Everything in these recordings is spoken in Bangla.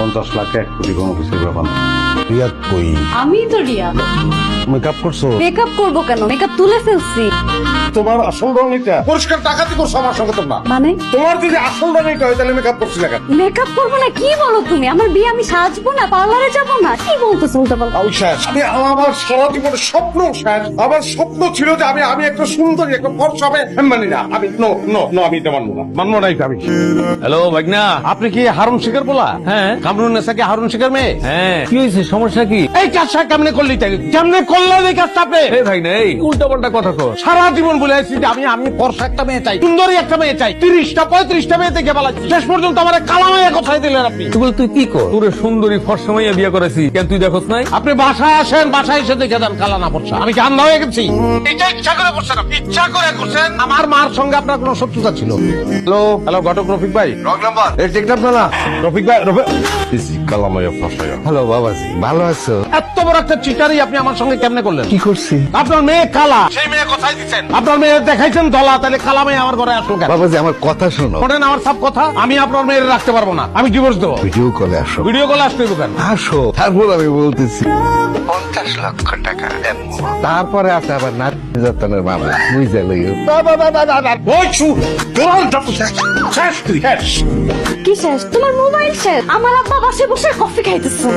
পঞ্চাশ লাখ এক কোটি কোনো ব্যাপার রিয়া কই? আমি তো রিয়া মেকআপ করছ? মেকআপ করব কেন? মেকআপ তুলে ফেলছি। তোমার আসল রং এটা করছ আমার সঙ্গে তোমরা। মানে? তোমার যদি আসল রং এটা হয় তাহলে মেকআপ করছি না কেন? মেকআপ করব না কি বলো তুমি? আমার বিয়ে আমি সাজবো না পার্লারে যাব না কি বলতেছো উল্টা পাল্টা আমি শেষ আমি আমার সারা জীবনের স্বপ্ন শেষ আমার স্বপ্ন ছিল যে আমি আমি একটা সুন্দরী একটা ফর্স হবে আমি মানি না আমি নো নো নো আমি এটা মানবো না। মানবো না এটা আমি। হ্যালো ভাগনা। আপনি কি হারুন শিকার বলা হ্যাঁ। কামরুন নেশাকে হারুন শিকার মেয়ে? হ্যাঁ। কি হয়েছে সমস্যা কি? এই কাজটা কেমনে করলি তাই কেমনে করলেন এই কাজটা আপনি? এই ভাগনা এই উল্টা পাল্টা কথা কর সারা জীবন বলে আসছি যে আমি আমি ফর্সা একটা মেয়ে চাই সুন্দরী একটা মেয়ে চাই তিরিশটা পঁয়ত্রিশটা মেয়ে থেকে বেলাচ্ছি শেষ পর্যন্ত আমার কালামাইয়া কোথায় দিলেন আপনি। তুই বল তুই কি কর? তোর সুন্দরী ফর্সা মাইয়া বিয়া করেছি কেন তুই দেখোস নাই? আপনি বাসায় আসেন বাসায় এসে দেখে দেন কালা না পড়ছে আমি কি আন্ধা হয়ে গেছি? এটা ইচ্ছা করে করছেন ইচ্ছা করে করছেন। আমার মার সঙ্গে আপনার কোনো শত্রুতা ছিল? হ্যালো হ্যালো ঘটক রফিক ভাই। Wrong number? এই টিকটাপ না? রফিক ভাই রফিক কালামাইয়া ফসায়া হ্যালো বাবাজি। ভালো আছো? এত বড় একটা চিটারি আপনি আমার সঙ্গে কেমনে করলেন? কি করছি? আপনার মেয়ে কালা। সেই মেয়ে কোথায় দিচ্ছেন আপনার মেয়ে দেখাইছেন দলা তাহলে কালা মেয়ে আমার ঘরে আসলো কেন? বাবাজি আমার কথা শোনো। শোনেন আমার সব কথা আমি আপনার মেয়ের রাখতে পারব না। আমি ডিভোর্স দেবো। ভিডিও কলে আসো। ভিডিও কলে আসতে কেন? আসো তারপর আমি বলতেছি। পঞ্চাশ লক্ষ টাকা তারপরে আছে আবার নির্যাতনের মামলা। বুঝে লইও। ওই চু তোর শেষ তুই শেষ কি শেষ তোমার মোবাইল শেষ আমার আব্বা বাসে বসে কফি খাইতেছে।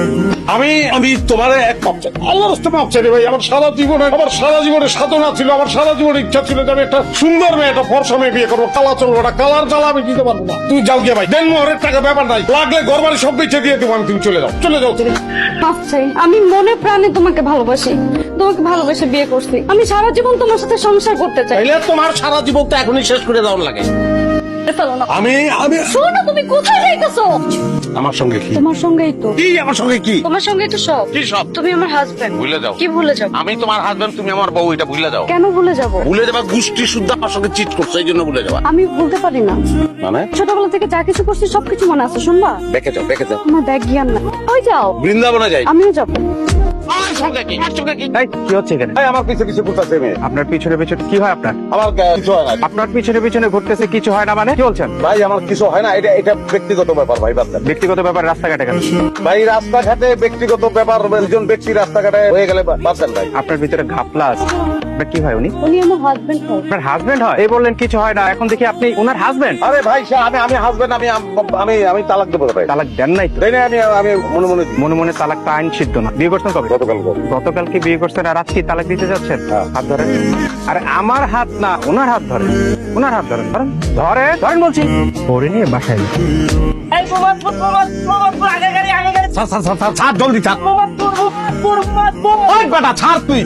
আমি আমি তোমার এক চাই আল্লাহ রাস্তা চাই রে ভাই। আমার সারা জীবনে আমার সারা জীবনের সাধনা ছিল আমার সারা জীবনের ইচ্ছা ছিল যে আমি একটা সুন্দর মেয়ে একটা ফর্সা মেয়ে বিয়ে করব কালা চলবো একটা কালার জ্বালা আমি দিতে পারব না। তুই যাও গিয়ে ভাই। দেন মোহরের টাকা ব্যাপার নাই। লাগলে ঘর বাড়ি সব বেঁচে দিয়ে দেবো আমি তুমি চলে যাও। চলে যাও তুমি। মাফ চাই। আমি মনে প্রাণে তোমাকে ভালোবাসি। তোমাকে ভালোবেসে বিয়ে করছি। আমি সারা জীবন তোমার সাথে সংসার করতে চাই। তাইলে তোমার সারা জীবন তো এখনই শেষ করে দেওয়ার লাগে। ফেলো না। আমি আমি শোনো তুমি কোথায় যাইতেছো? আমার সঙ্গে কি? তোমার সঙ্গেই তো। কি আমার সঙ্গে কি? তোমার সঙ্গে তো সব। কি সব? তুমি আমার হাজবেন্ড ভুলে যাও। কি ভুলে যাব? আমি তোমার হাজবেন্ড তুমি আমার বউ এটা ভুলে যাও। কেন ভুলে যাব? ভুলে যাবা গোষ্ঠী শুদ্ধ আমার সঙ্গে চিট করছ এই জন্য ভুলে যাবা। আমি ভুলতে পারি না। মানে? ছোটবেলা থেকে যা কিছু করছি সবকিছু মনে আছে শুনবা? দেখে যাও দেখে যাও। আমার ব্যাগ জ্ঞান না ওই যাও। বৃন্দাবনে যাই। আমিও যাব। আমার সঙ্গে কি আমার সঙ্গে কি এই, কি হচ্ছে এখানে? এই, আমার পিছে পিছে ঘুরতেছে মেয়ে। আপনার পিছনে পিছনে কি হয় আপনার? আমার কিছু হয় না। আপনার পিছনে পিছনে ঘুরতেছে কিছু হয় না মানে? কি বলছেন? ভাই আমার কিছু হয় না। এটা এটা ব্যক্তিগত ব্যাপার ভাই বাচ্চা। ব্যক্তিগত ব্যাপার রাস্তাঘাটে কেন? ভাই রাস্তাঘাটে ব্যক্তিগত ব্যাপার একজন ব্যক্তি রাস্তাঘাটে হয়ে গেলে ভাই। আপনার ভিতরে ঘাপলা আছে। আপনার কি হয় উনি উনি আমার হাজবেন্ড হয় আপনার হাজবেন্ড হয় এই বললেন কিছু হয় না এখন দেখি আপনি ওনার হাজবেন্ড আরে ভাই সে আমি আমি হাজবেন্ড আমি আমি আমি তালাক দেবো ভাই তালাক দেন নাই তো তাই না আমি আমি মনে মনে দিই। মনে মনে তালাকটা আইন সিদ্ধ না বিয়ে করছেন কবে গতকাল গো। গতকালকে বিয়ে করছেন আর আজকে তালাক দিতে যাচ্ছেন হ্যাঁ। হাত ধরেন আরে আমার হাত না ওনার হাত ধরেন ওনার হাত ধরেন ধরেন ধরে ধরেন বলছি পরে নিয়ে বাসায় যান। ছাড়, ছাড়, ছাড়, ছাড়, ছাড়, জলদি ছাড়। ওই বেটা, ছাড় তুই।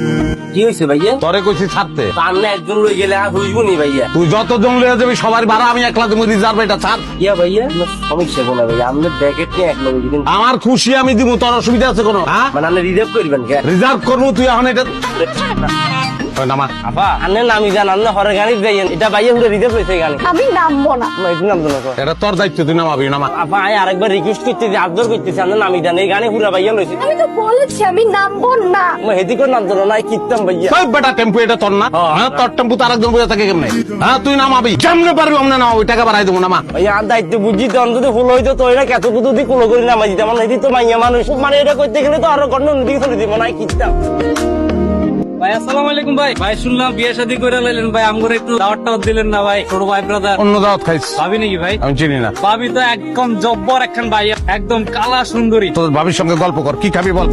কি হয়েছে ভাইয়া? তোরে কইছি ছাড়তে সামনে একজন লই গেলে আর হইব নি ভাইয়া। তুই যত জন লয়ে যাবি সবার ভাড়া আমি একলা দেবো রিজার্ভ এটা ছাড়। ইয়া ভাইয়া সমস্যা কোনো ভাইয়া আপনি ব্যাকেট নিয়ে এক লগে দিবেন। আমার খুশি আমি দিব তোর অসুবিধা আছে কোনো? হ্যাঁ? মানে আপনি রিজার্ভ করবেন রিজার্ভ করব তুই এখন এটা নামা আপা। আপনি নামি যান আপনি হরের গাড়ি যাইয়েন এটা ভাইয়া পুরো রিজার্ভ হয়েছে গাড়ি আমি নামবো না। একটু এটা তোর দায়িত্ব তুই নামাবি নামা। আপা আয় আরেকবার রিকোয়েস্ট করতেছি আবদর করতেছি আপনি নামি যান এই গাড়ি পুরো ভাইয়া লইছে। আমি তো বলেছি আমি নামবো না। মই নাই বেটা টেম্পু এটা তোর না? হ্যাঁ তোর টেম্পু তো আরেকজন বসে থাকে কেমনে? হ্যাঁ তুই নামাবি। কেমনে পারবি অমনে টাকা বাড়াই দেবো নামা। ভাইয়া আর দায়িত্ব তো অন্তত ফুল হইতো তো এটা কেত কুতু দি কুলো করে নামাই দিতে আমার হেদি তো মাইয়া মানুষ। মানে এটা করতে গেলে তো আরও দিকে চলে দিব নাই কিতাম ভাই আসসালামু আলাইকুম ভাই। ভাই শুনলাম বিয়ে শাদী করে লাইলেন ভাই আমগরে একটু দাওয়াত টাওয়াত দিলেন না ভাই ছোট ভাই ব্রাদার অন্য দাওয়াত খাইছি। ভাবি নাকি ভাই? আমি চিনি না। ভাবি তো একদম জব্বর একখান ভাই একদম কালা সুন্দরী। তোর ভাবির সঙ্গে গল্প কর কি খাবি বল?